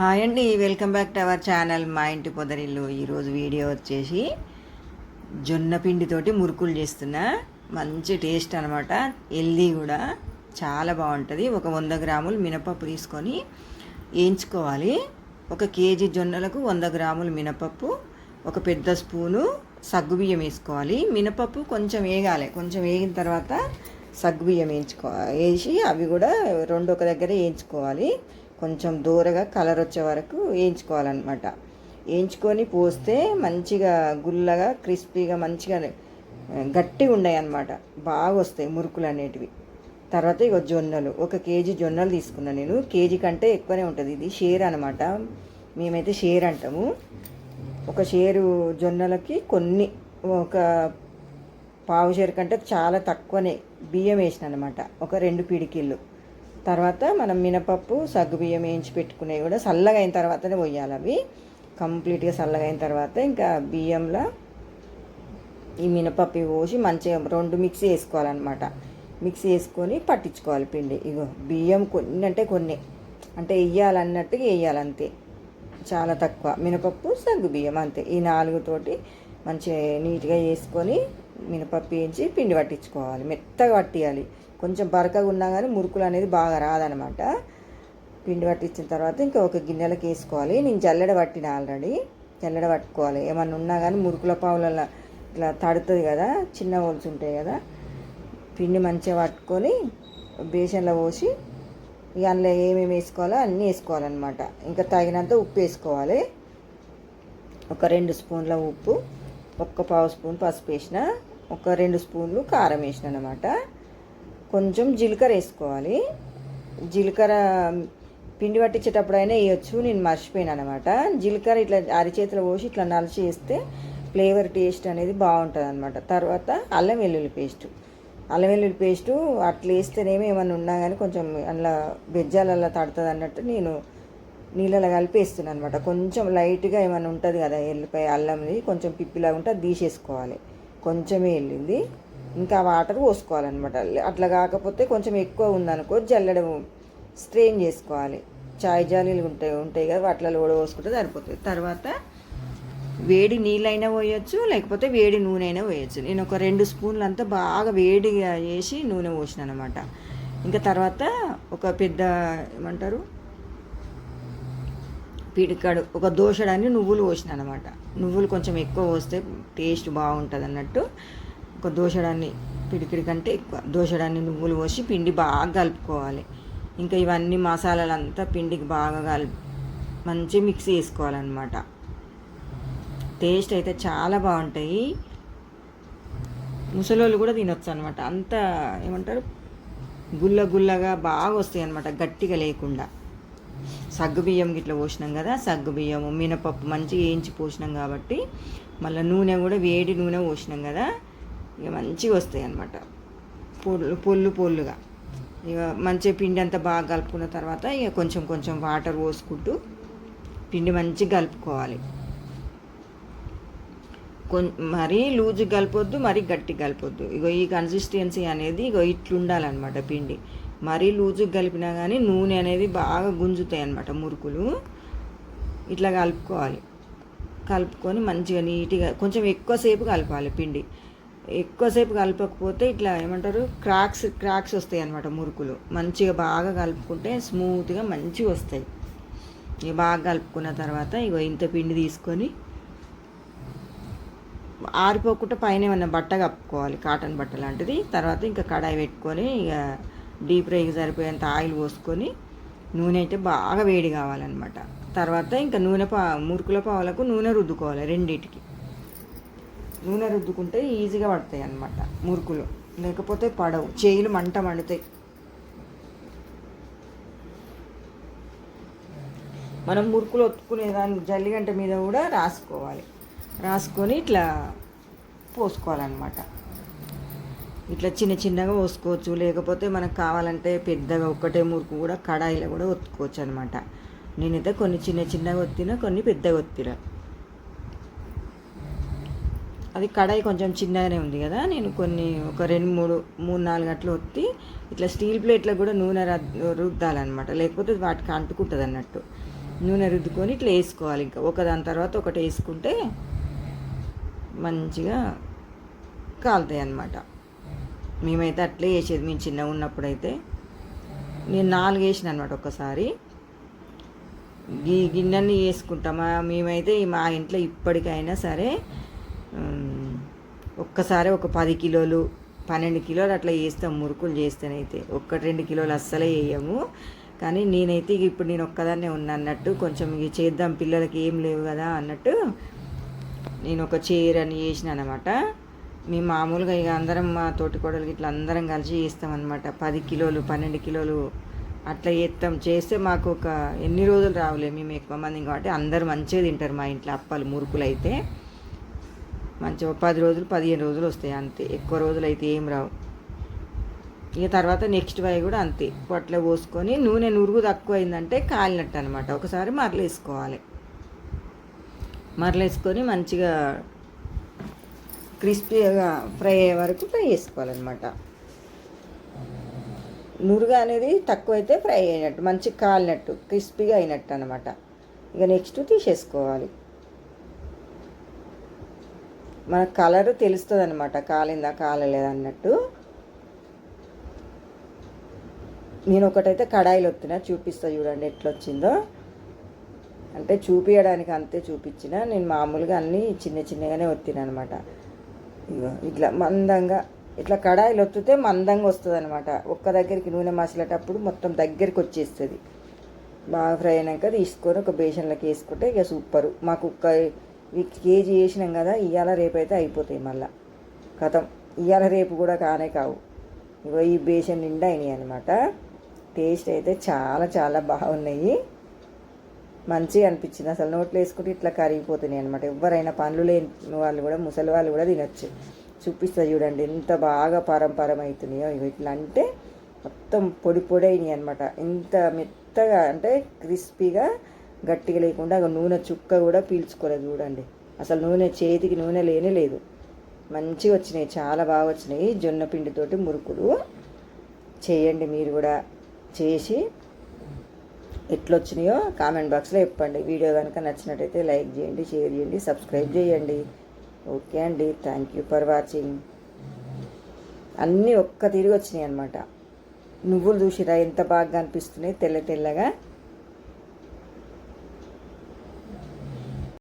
Hi అండి welcome back to our channel మా ఇంటి పొదరిల్లు. ఈరోజు వీడియో వచ్చేసి జొన్న పిండితోటి మురుకులు చేస్తున్నా. మంచి టేస్ట్ అనమాట హెల్దీ కూడా. చాలా బాగుంటుంది. ఒక వంద గ్రాములు మినపప్పు తీసుకొని వేయించుకోవాలి. ఒక కేజీ జొన్నలకు వంద గ్రాములు మినపప్పు ఒక పెద్ద స్పూను సగ్గుబియ్యం వేసుకోవాలి. మినపప్పు కొంచెం వేగాలి. కొంచెం వేగిన తర్వాత సగ్గుబియ్యం వేయించుకో వేసి అవి కూడా రెండు ఒక దగ్గర వేయించుకోవాలి. కొంచెం దూరగా కలర్ వచ్చే వరకు వేయించుకోవాలన్నమాట. వేయించుకొని పోస్తే మంచిగా గుల్లగా క్రిస్పీగా మంచిగా గట్టిగా ఉన్నాయి అన్నమాట బాగా వస్తాయి మురుకులు అనేటివి. తర్వాత ఇక జొన్నలు. ఒక కేజీ జొన్నలు తీసుకున్నాను నేను. కేజీ కంటే ఎక్కువనే ఉంటుంది. ఇది షేర్ అనమాట మేమైతే షేర్ అంటాము. ఒక షేరు జొన్నలకి కొన్ని ఒక పావు షేర్ కంటే చాలా తక్కువనే. బియ్యం వేసిన అనమాట ఒక రెండు పిడికిళ్ళు. తర్వాత మనం మినపప్పు సగ్గుబియ్యం వేయించి పెట్టుకునేవి కూడా చల్లగా అయిన తర్వాతనే పోయాలి అవి. కంప్లీట్గా చల్లగా అయిన తర్వాత ఇంకా బియ్యంలో ఈ మినపప్పు పోసి మంచిగా రెండు మిక్సీ వేసుకోవాలన్నమాట. మిక్సీ వేసుకొని పట్టించుకోవాలి పిండి. ఇగో బియ్యం కొన్ని అంటే కొన్ని. అంటే వేయాలన్నట్టుగా వేయాలంతే. చాలా తక్కువ. మినపప్పు సగ్గు బియ్యం అంతే. ఈ నాలుగుతోటి మంచిగా నీట్గా వేసుకొని మినపప్పు వేయించి పిండి పట్టించుకోవాలి. మెత్తగా పట్టియాలి. కొంచెం బరకగా ఉన్నా కానీ మురుకులు అనేది బాగా రాదనమాట. పిండి పట్టించిన తర్వాత ఇంకా ఒక గిన్నెలకు వేసుకోవాలి. నేను జల్లెడ పట్టిన ఆల్రెడీ. జల్లెడ పట్టుకోవాలి. ఏమన్నా ఉన్నా కానీ మురుకుల పావులలో ఇట్లా తడుతుంది కదా చిన్న హోల్స్ ఉంటాయి కదా పిండి మంచిగా పట్టుకొని బేసన్లో పోసి ఇక అందులో ఏమేమి వేసుకోవాలో అన్నీ వేసుకోవాలన్నమాట. ఇంకా తగినంత ఉప్పు వేసుకోవాలి. ఒక రెండు స్పూన్ల ఉప్పు ఒక్క పావు స్పూన్ పసుపు వేసిన ఒక రెండు స్పూన్లు కారం వేసిన అనమాట కొంచెం జీలకర్ర వేసుకోవాలి. జీలకర్ర పిండి పట్టించేటప్పుడు అయినా వేయచ్చు. నేను మర్చిపోయాను అనమాట జీలకర్ర ఇట్లా అరిచేతిలో పోసి ఇట్లా నలిచి వేస్తే ఫ్లేవర్ టేస్ట్ అనేది బాగుంటుంది అనమాట తర్వాత అల్లం వెల్లుల్లి పేస్ట్. అల్లం వెల్లుల్లి పేస్టు అట్లా వేస్తేనేమో ఏమైనా ఉన్నా కానీ కొంచెం అందులో బెజ్జాలల్లా తడుతుంది అన్నట్టు నేను నీళ్ళలో కలిపి వేస్తున్నాను అనమాట కొంచెం లైట్గా ఏమైనా ఉంటుంది కదా ఎల్లిపాయ అల్లంది కొంచెం పిప్పిలాగా ఉంటే అది తీసేసుకోవాలి. కొంచెమే వెళ్ళింది ఇంకా వాటర్ పోసుకోవాలన్నమాట. అట్లా కాకపోతే కొంచెం ఎక్కువ ఉందనుకో జల్లడం స్ట్రెయిన్ చేసుకోవాలి. చాయ్ జాలీలు ఉంటాయి ఉంటాయి కదా వాటిలో కూడా పోసుకుంటే సరిపోతుంది. తర్వాత వేడి నీళ్ళైనా పోయొచ్చు లేకపోతే వేడి నూనె అయినా పోయచ్చు. నేను ఒక రెండు స్పూన్లు అంతా బాగా వేడిగా చేసి నూనె పోసిన అనమాట ఇంకా తర్వాత ఒక పెద్ద ఏమంటారు? పిడికాడు ఒక దోషడాన్ని నువ్వులు పోసిన అనమాట నువ్వులు కొంచెం ఎక్కువ పోస్తే టేస్ట్ బాగుంటుంది అన్నట్టు ఒక దోషడాన్ని పిడికిడి కంటే ఎక్కువ దోషడాన్ని నువ్వులు పోసి పిండి బాగా కలుపుకోవాలి. ఇంకా ఇవన్నీ మసాలాలంతా పిండికి బాగా కలిపి మంచి మిక్స్ చేసుకోవాలన్నమాట. టేస్ట్ అయితే చాలా బాగుంటాయి. ముసలోళ్ళు కూడా తినొచ్చు అనమాట అంత ఏమంటారు? గుల్ల గుల్లగా బాగా వస్తాయి అనమాట గట్టిగా లేకుండా. సగ్గు బియ్యం గిట్ల పోసినాం కదా సగ్గుబియ్యము మినపప్పు మంచిగా వేయించి పోసినాం కాబట్టి మళ్ళీ నూనె కూడా వేడి నూనె పోసినాం కదా ఇక మంచిగా వస్తాయి అనమాట పొల్లు పొల్లు పొల్లుగా. ఇక మంచిగా పిండి అంతా బాగా కలుపుకున్న తర్వాత ఇక కొంచెం కొంచెం వాటర్ పోసుకుంటూ పిండి మంచిగా కలుపుకోవాలి. కొం మరీ లూజు కలపొద్దు మరీ గట్టి కలపొద్దు. ఇగో ఈ కన్సిస్టెన్సీ అనేది ఇగో ఇట్లుండాలన్నమాట పిండి. మరీ లూజు కలిపినా కానీ నూనె అనేది బాగా గుంజుతాయి అన్నమాట మురుకులు. ఇట్లా కలుపుకోవాలి. కలుపుకొని మంచిగా నీట్గా కొంచెం ఎక్కువసేపు కలపాలి పిండి. ఎక్కువసేపు కలపకపోతే ఇట్లా ఏమంటారు క్రాక్స్ క్రాక్స్ వస్తాయి అన్నమాట మురుకులు. మంచిగా బాగా కలుపుకుంటే స్మూత్గా మంచిగా వస్తాయి. ఇక బాగా కలుపుకున్న తర్వాత ఇగో ఇంత పిండి తీసుకొని ఆరిపోకుండా పైన ఏమన్నా బట్ట కప్పుకోవాలి కాటన్ బట్ట లాంటిది. తర్వాత ఇంకా కడాయి పెట్టుకొని ఇక డీప్ ఫ్రైకి సరిపోయేంత ఆయిల్ పోసుకొని నూనె అయితే బాగా వేడి కావాలన్నమాట. తర్వాత ఇంకా నూనె పా మురుకుల పావులకు నూనె రుద్దుకోవాలి రెండింటికి. నూనె రుద్దుకుంటే ఈజీగా పడతాయి అన్నమాట. మురుకులు. లేకపోతే పడవు. చేయిలు మంట మండుతాయి. మనం మురుకులు ఒత్తుకునే దాని జల్లిగంట మీద కూడా రాసుకోవాలి. రాసుకొని ఇట్లా పోసుకోవాలన్నమాట. ఇట్లా చిన్న చిన్నగా పోసుకోవచ్చు. లేకపోతే మనకు కావాలంటే పెద్దగా ఒక్కటే మురుకు కూడా కడాయిలో కూడా ఒత్తుకోవచ్చు అనమాట నేనైతే కొన్ని చిన్న చిన్నగా ఒత్తిన కొన్ని పెద్దగా ఒత్తిన. అది కడాయి కొంచెం చిన్నగానే ఉంది కదా. నేను కొన్ని ఒక రెండు మూడు మూడు నాలుగు గంటలు ఒత్తి ఇట్లా స్టీల్ ప్లేట్లో కూడా నూనె రుద్దాలన్నమాట. లేకపోతే వాటికి అంటుకుంటుంది అన్నట్టు. నూనె రుద్దుకొని ఇట్లా వేసుకోవాలి ఇంకా. ఒకదాని తర్వాత ఒకటి వేసుకుంటే మంచిగా కాలుతాయి అన్నమాట. మేమైతే అట్లే వేసేది మేము చిన్నగా ఉన్నప్పుడైతే నేను నాలుగు వేసిన అనమాట ఒకసారి ఈ గిన్నెని వేసుకుంటామా? మేమైతే మా ఇంట్లో ఇప్పటికైనా సరే ఒక్కసారి ఒక పది కిలోలు పన్నెండు కిలోలు అట్లా వేస్తాం మురుకులు చేస్తేనైతే. ఒక్కటి రెండు కిలోలు అస్సలే వేయము. కానీ నేనైతే ఇక ఇప్పుడు నేను ఒక్కదాన్నే ఉన్నా అన్నట్టు కొంచెం ఇక చేద్దాం పిల్లలకి ఏం లేవు కదా అన్నట్టు నేను ఒక చీర అని చేసిన అనమాట మేము మామూలుగా ఇక అందరం మా తోటి కోడలకి ఇట్లా అందరం కలిసి చేస్తామన్నమాట అనమాట పది కిలోలు పన్నెండు కిలోలు అట్లా చేస్తాం. చేస్తే మాకు ఒక ఎన్ని రోజులు రావులే మేము ఎక్కువ మంది కాబట్టి అందరు మంచిగా తింటారు మా ఇంట్లో అప్పాలు మురుకులు అయితే. మంచిగా పది రోజులు పదిహేను రోజులు వస్తాయి అంతే. ఎక్కువ రోజులు అయితే ఏం రావు. ఇక తర్వాత నెక్స్ట్ వై కూడా అంతే. పొట్ల పోసుకొని నూనె నురుగు తక్కువ అయిందంటే కాలినట్టు అనమాట ఒకసారి మరలేసుకోవాలి మరలేసుకొని మంచిగా క్రిస్పీగా ఫ్రై అయ్యే వరకు ఫ్రై చేసుకోవాలన్నమాట. నురుగు అనేది తక్కువ అయితే ఫ్రై అయినట్టు మంచి కాలినట్టు క్రిస్పీగా అయినట్టు అనమాట ఇక నెక్స్ట్ తీసేసుకోవాలి. మన కలర్ తెలుస్తుంది అనమాట కాలిందా కాలలేదా అన్నట్టు. నేను ఒకటైతే కడాయిలు వస్తున్నా చూపిస్తా చూడండి ఎట్లా వచ్చిందో అంటే చూపించడానికి అంతే చూపించిన. నేను మామూలుగా అన్నీ చిన్న చిన్నగానే వత్తిన అనమాట ఇగో ఇట్లా మందంగా ఇట్లా కడాయిలు ఒత్తితే మందంగా వస్తుంది అనమాట ఒక్క దగ్గరికి నూనె మసిలేటప్పుడు మొత్తం దగ్గరికి వచ్చేస్తుంది బాగా ఫ్రై అయినాక తీసుకొని ఒక బేసన్లోకి వేసుకుంటే ఇక సూపరు. మాకు ఒక్క కేజీ వేసినాం కదా ఇవాళ రేపు అయితే అయిపోతాయి మళ్ళా. కథం. ఇవాళ రేపు కూడా కానే కావు. ఇగో ఈ బేసన్ నిండా అయినాయి అనమాట టేస్ట్ అయితే చాలా చాలా బాగున్నాయి. మంచిగా అనిపించింది. అసలు నోట్లో వేసుకుంటే ఇట్లా కరిగిపోతున్నాయి అనమాట ఎవరైనా పనులు లేని వాళ్ళు కూడా ముసలి వాళ్ళు కూడా తినచ్చు. చూపిస్తా చూడండి ఎంత బాగా పరంపరం అవుతున్నాయో ఇవి ఇట్లా అంటే మొత్తం పొడి పొడి అయినాయి అనమాట ఇంత మెత్తగా అంటే క్రిస్పీగా గట్టిగా లేకుండా నూనె చుక్క కూడా పీల్చుకోలేదు చూడండి. అసలు నూనె చేతికి నూనె లేనే లేదు. మంచిగా వచ్చినాయి చాలా బాగా వచ్చినాయి. జొన్న పిండితోటి మురుకులు చేయండి మీరు కూడా. చేసి ఎట్లొచ్చినాయో కామెంట్ బాక్స్లో చెప్పండి. వీడియో కనుక నచ్చినట్టయితే లైక్ చేయండి షేర్ చేయండి సబ్స్క్రైబ్ చేయండి. ఓకే అండి. Thank you for watching. అన్నీ ఒక్క తిరిగి వచ్చినాయి అనమాట నువ్వులు చూసిరా ఎంత బాగా అనిపిస్తున్నాయి తెల్ల తెల్లగా.